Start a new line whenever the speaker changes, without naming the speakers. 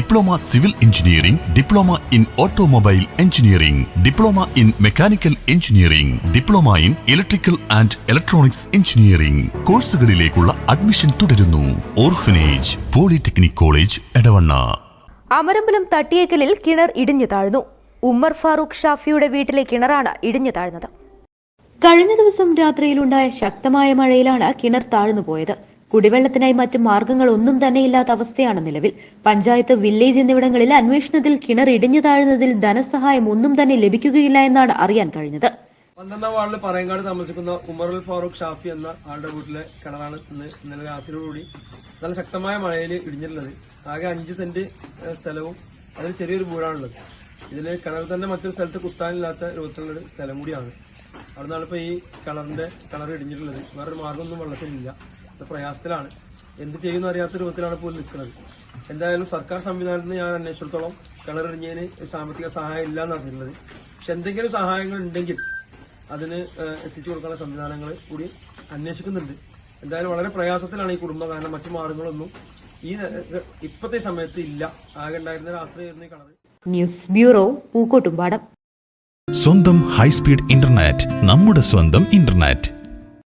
Diploma civil engineering diploma in automobile engineering diploma in mechanical engineering diploma in electrical and electronics engineering. കോഴ്സുകളിലേക്കുള്ള admission തുടരുന്നു. Orphanage polytechnic college Edavanna.
Amarambalam തട്ടിയേക്കലിൽ കിണർ ഇടിഞ്ഞു താഴ്ന്നു. ഉമ്മർ ഫാറൂഖ് ഷാഫിയുടെ വീട്ടിലെ കിണറാണ് ഇടിഞ്ഞു താഴ്ന്നത്. കഴിഞ്ഞ ദിവസം രാത്രിയിലുണ്ടായ ശക്തമായ മഴയിലാണ് കിണർ താഴ്ന്നു പോയത് കുടിവെള്ളത്തിനായി മറ്റ് മാർഗങ്ങൾ ഒന്നും തന്നെ ഇല്ലാത്ത അവസ്ഥയാണ് നിലവിൽ. പഞ്ചായത്ത് വില്ലേജ് എന്നിവിടങ്ങളിൽ അന്വേഷണത്തിൽ കിണർ ഇടിഞ്ഞു താഴ്ന്നതിൽ ധനസഹായം ഒന്നും തന്നെ ലഭിക്കുകയില്ല എന്നാണ് അറിയാൻ കഴിഞ്ഞത്.
പന്ത്രണ്ടാം വാർഡിൽ പറയങ്കാട് താമസിക്കുന്ന ഉമറുൽ ഫാറൂഖ് ഷാഫി എന്ന ആളുടെ വീട്ടിലെ കിണറാണ് ഇന്ന് ഇന്നലെ രാത്രിയോടുകൂടി നല്ല ശക്തമായ മഴയിൽ ഇടിഞ്ഞിട്ടുള്ളത്. ആകെ അഞ്ച് സെന്റ് സ്ഥലവും അതിൽ ചെറിയൊരു വീടാണുള്ളത്. ഇതിൽ കിണർ തന്നെ മറ്റൊരു സ്ഥലത്ത് കുത്താനില്ലാത്ത രൂപത്തിലുള്ള ഒരു സ്ഥലം കൂടിയാണ്. അവിടെ നിന്നാണ് ഇപ്പോൾ ഈ കിണറിന്റെ കിണർ ഇടിഞ്ഞിട്ടുള്ളത്. വേറൊരു മാർഗമൊന്നും വെള്ളത്തിലില്ല. പ്രയാസത്തിലാണ്. എന്ത് ചെയ്യുന്ന അറിയാത്ത രൂപത്തിലാണ് പോലും നിൽക്കുന്നത്. എന്തായാലും സർക്കാർ സംവിധാനത്തിൽ നിന്ന് ഞാൻ അന്വേഷിച്ചിടത്തോളം കിണറിഞ്ഞതിന് സാമ്പത്തിക സഹായം ഇല്ല എന്ന് അറിഞ്ഞിട്ടുള്ളത് പക്ഷെ എന്തെങ്കിലും സഹായങ്ങൾ ഉണ്ടെങ്കിൽ അതിന് എത്തിച്ചു കൊടുക്കാനുള്ള സംവിധാനങ്ങൾ കൂടി അന്വേഷിക്കുന്നുണ്ട്. എന്തായാലും വളരെ പ്രയാസത്തിലാണ് ഈ കുടുംബം. കാരണം മറ്റു മാർഗങ്ങളൊന്നും ഈ ഇപ്പത്തെ ഇപ്പോഴത്തെ സമയത്ത് ഇല്ല. ആകെ ഉണ്ടായിരുന്ന ആശ്രയമായിരുന്നു ഈ കിണർ
ന്യൂസ് ബ്യൂറോ പൂക്കോട്ടുംപാടം.
സ്വന്തം ഹൈസ്പീഡ് ഇന്റർനെറ്റ് നമ്മുടെ സ്വന്തം ഇന്റർനെറ്റ്.